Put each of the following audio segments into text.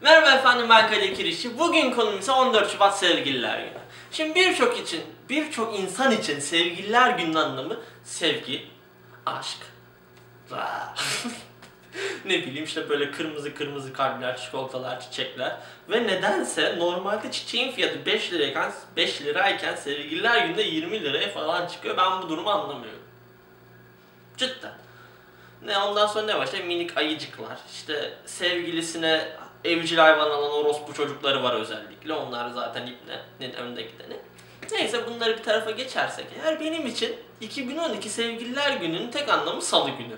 Merhaba efendim ben Kadir Kirişçi. Bugün konumuz ise 14 Şubat Sevgililer Günü. Şimdi birçok için, birçok insan için Sevgililer Günü'nün anlamı sevgi, aşk, ne bileyim işte böyle kırmızı kırmızı kalpler, çikolatalar, çiçekler ve nedense normalde çiçeğin fiyatı 5 lirayken 5 lirayken Sevgililer Günü'nde 20 liraya falan çıkıyor. Ben bu durumu anlamıyorum. Cidden. Ne ondan sonra ne var? İşte minik ayıcıklar. İşte sevgilisine evcil hayvan alan orospu çocukları var özellikle. Onlar zaten ipnenin önde gideni. Neyse bunları bir tarafa geçersek eğer benim için 2012 Sevgililer Günü'nün tek anlamı salı günü.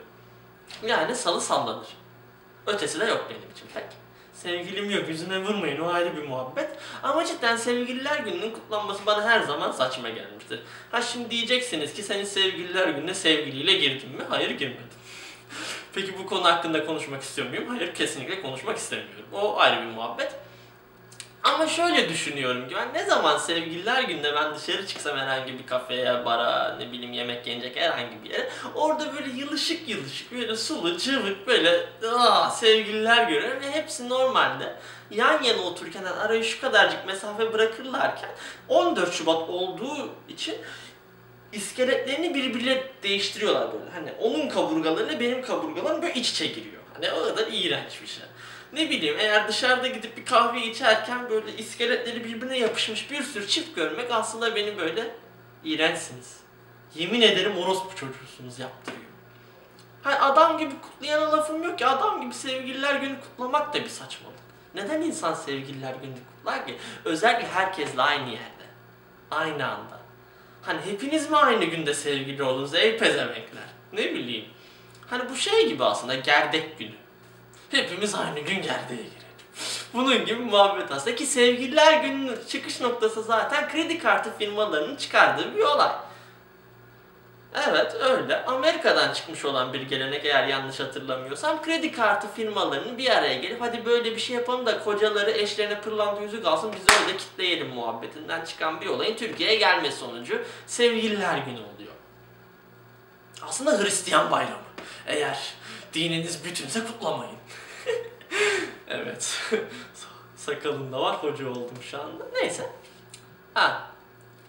Yani salı sallanır. Ötesi de yok benim için pek. Sevgilim yok yüzüne vurmayın o ayrı bir muhabbet. Ama cidden sevgililer gününün kutlanması bana her zaman saçma gelmiştir. Ha şimdi diyeceksiniz ki senin sevgililer gününe sevgiliyle girdin mi? Hayır girmedim. Peki bu konu hakkında konuşmak istiyor muyum? Hayır kesinlikle konuşmak istemiyorum. O ayrı bir muhabbet. Ama şöyle düşünüyorum ki ben ne zaman sevgililer günde ben dışarı çıksam herhangi bir kafeye, bara, ne bileyim yemek yenecek herhangi bir yere orada böyle yılışık yılışık böyle sulu, cıvık böyle aa, sevgililer görüyorum ve hepsi normalde yan yana otururken araya şu kadarcık mesafe bırakırlarken 14 Şubat olduğu için iskeletlerini birbirine değiştiriyorlar böyle. Hani onun kaburgalarıyla benim kaburgalarım böyle iç içe giriyor. Hani o kadar iğrenç bir şey. Ne bileyim eğer dışarıda gidip bir kahve içerken böyle iskeletleri birbirine yapışmış bir sürü çift görmek aslında beni böyle iğrençsiniz. Yemin ederim orospu çocuğusunuz yaptırıyor. Hani adam gibi kutlayana lafım yok ki adam gibi sevgililer günü kutlamak da bir saçmalık. Neden insan sevgililer günü kutlar ki? Özellikle herkesle aynı yerde. Aynı anda. Hani hepiniz mi aynı günde sevgili oldunuz ey pezemekler? Ne bileyim. Hani bu şey gibi aslında gerdek günü. Hepimiz aynı gün gerdeğe girelim. Bunun gibi muhabbet aslında ki sevgililer gününün çıkış noktası zaten kredi kartı firmalarının çıkardığı bir olay. Amerika'dan çıkmış olan bir gelenek eğer yanlış hatırlamıyorsam kredi kartı firmalarının bir araya gelip hadi böyle bir şey yapalım da kocaları eşlerine pırlanta yüzük alsın biz öyle kitleyelim muhabbetinden çıkan bir olayın Türkiye'ye gelme sonucu sevgililer günü oluyor. Aslında Hristiyan bayramı. Eğer dininiz bütünse kutlamayın. evet. Sakalım da var hoca oldum şu anda. Neyse. Ha,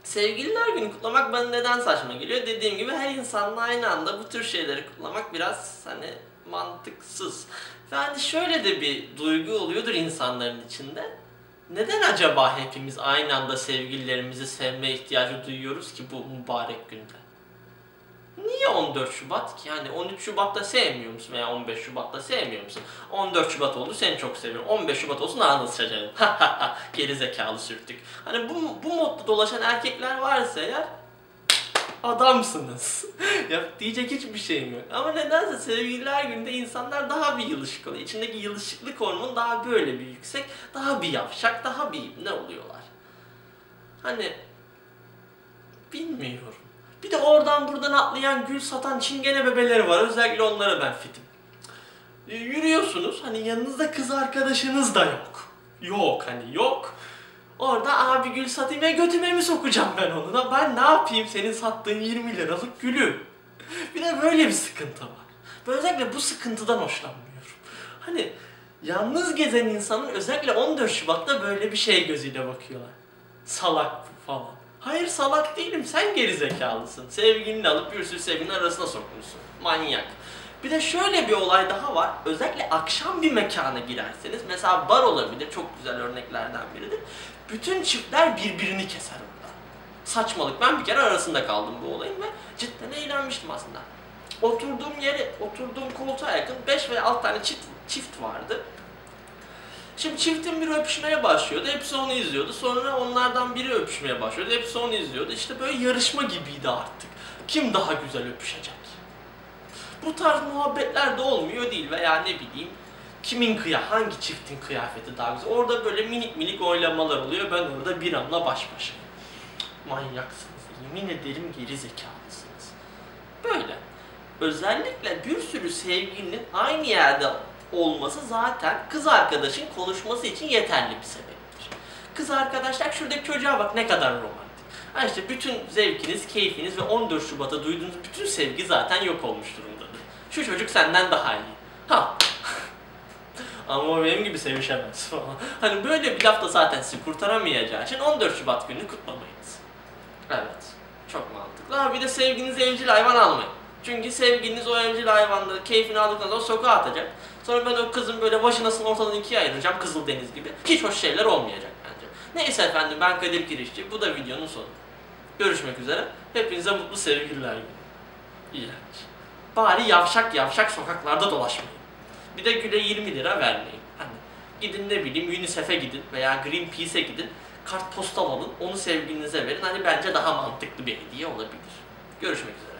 Sevgililer günü kutlamak bana neden saçma geliyor? Dediğim gibi her insanla aynı anda bu tür şeyleri kutlamak biraz hani mantıksız. Ve hani şöyle de bir duygu oluyordur insanların içinde. Neden acaba hepimiz aynı anda sevgililerimizi sevme ihtiyacı duyuyoruz ki bu mübarek günde? Niye 14 Şubat ki? Yani 13 Şubat'ta sevmiyor musun veya 15 Şubat'ta sevmiyor musun? 14 Şubat oldu seni çok seviyorum. 15 Şubat olsun ağzını sıçacağım. Geri zekalı sürttük. Hani bu, bu modda dolaşan erkekler varsa eğer adamsınız. ya diyecek hiçbir şeyim yok. Ama nedense sevgililer gününde insanlar daha bir yılışık oluyor. İçindeki yılışıklık hormonu daha böyle bir yüksek, daha bir yavşak, daha bir ne oluyorlar. Hani bilmiyorum. De oradan buradan atlayan gül satan çingene bebeleri var. Özellikle onlara ben fitim. E, yürüyorsunuz hani yanınızda kız arkadaşınız da yok. Yok hani yok. Orada abi gül satayım ya götüme mi sokacağım ben onu da ben ne yapayım senin sattığın 20 liralık gülü. Bir de böyle bir sıkıntı var. Ve özellikle bu sıkıntıdan hoşlanmıyorum. Hani yalnız gezen insanın özellikle 14 Şubat'ta böyle bir şey gözüyle bakıyorlar. Salak falan. Hayır salak değilim sen geri zekalısın. Sevgilini alıp bir sürü sevgilinin arasına sokmuşsun. Manyak. Bir de şöyle bir olay daha var. Özellikle akşam bir mekana girerseniz, mesela bar olabilir, çok güzel örneklerden biridir. Bütün çiftler birbirini keser orada. Saçmalık. Ben bir kere arasında kaldım bu olayın ve cidden eğlenmiştim aslında. Oturduğum yere, oturduğum koltuğa yakın 5 veya 6 tane çift, çift vardı. Şimdi çiftin biri öpüşmeye başlıyordu. Hepsi onu izliyordu. Sonra onlardan biri öpüşmeye başlıyordu. Hepsi onu izliyordu. İşte böyle yarışma gibiydi artık. Kim daha güzel öpüşecek? Bu tarz muhabbetler de olmuyor değil veya ne bileyim kimin kıya, hangi çiftin kıyafeti daha güzel. Orada böyle minik minik oylamalar oluyor. Ben orada bir anla baş başa. Manyaksınız. Yemin ederim geri zekalısınız. Böyle. Özellikle bir sürü sevgilinin aynı yerde olması zaten kız arkadaşın konuşması için yeterli bir sebeptir. Kız arkadaşlar şuradaki çocuğa bak ne kadar romantik. Ha işte bütün zevkiniz, keyfiniz ve 14 Şubat'a duyduğunuz bütün sevgi zaten yok olmuş durumdadır. Şu çocuk senden daha iyi. Ha. Ama o benim gibi sevişemez. Hani böyle bir laf da zaten sizi kurtaramayacağı için 14 Şubat gününü kutlamayınız. Evet. Çok mantıklı. Ha bir de sevginize evcil hayvan almayın. Çünkü sevgiliniz o evcil hayvanda keyfini aldıktan sonra sokağa atacak. Sonra ben o kızın böyle başınasını ortadan ikiye ayıracağım Kızıl Deniz gibi. Hiç hoş şeyler olmayacak bence. Neyse efendim ben Kadir Kirişçi. Bu da videonun sonu. Görüşmek üzere. Hepinize mutlu sevgililer günü. İğrenç. Bari yavşak yavşak sokaklarda dolaşmayın. Bir de güle 20 lira vermeyin. Hani gidin ne bileyim UNICEF'e gidin veya Greenpeace'e gidin. Kartpostal alın, onu sevgilinize verin. Hani bence daha mantıklı bir hediye olabilir. Görüşmek üzere.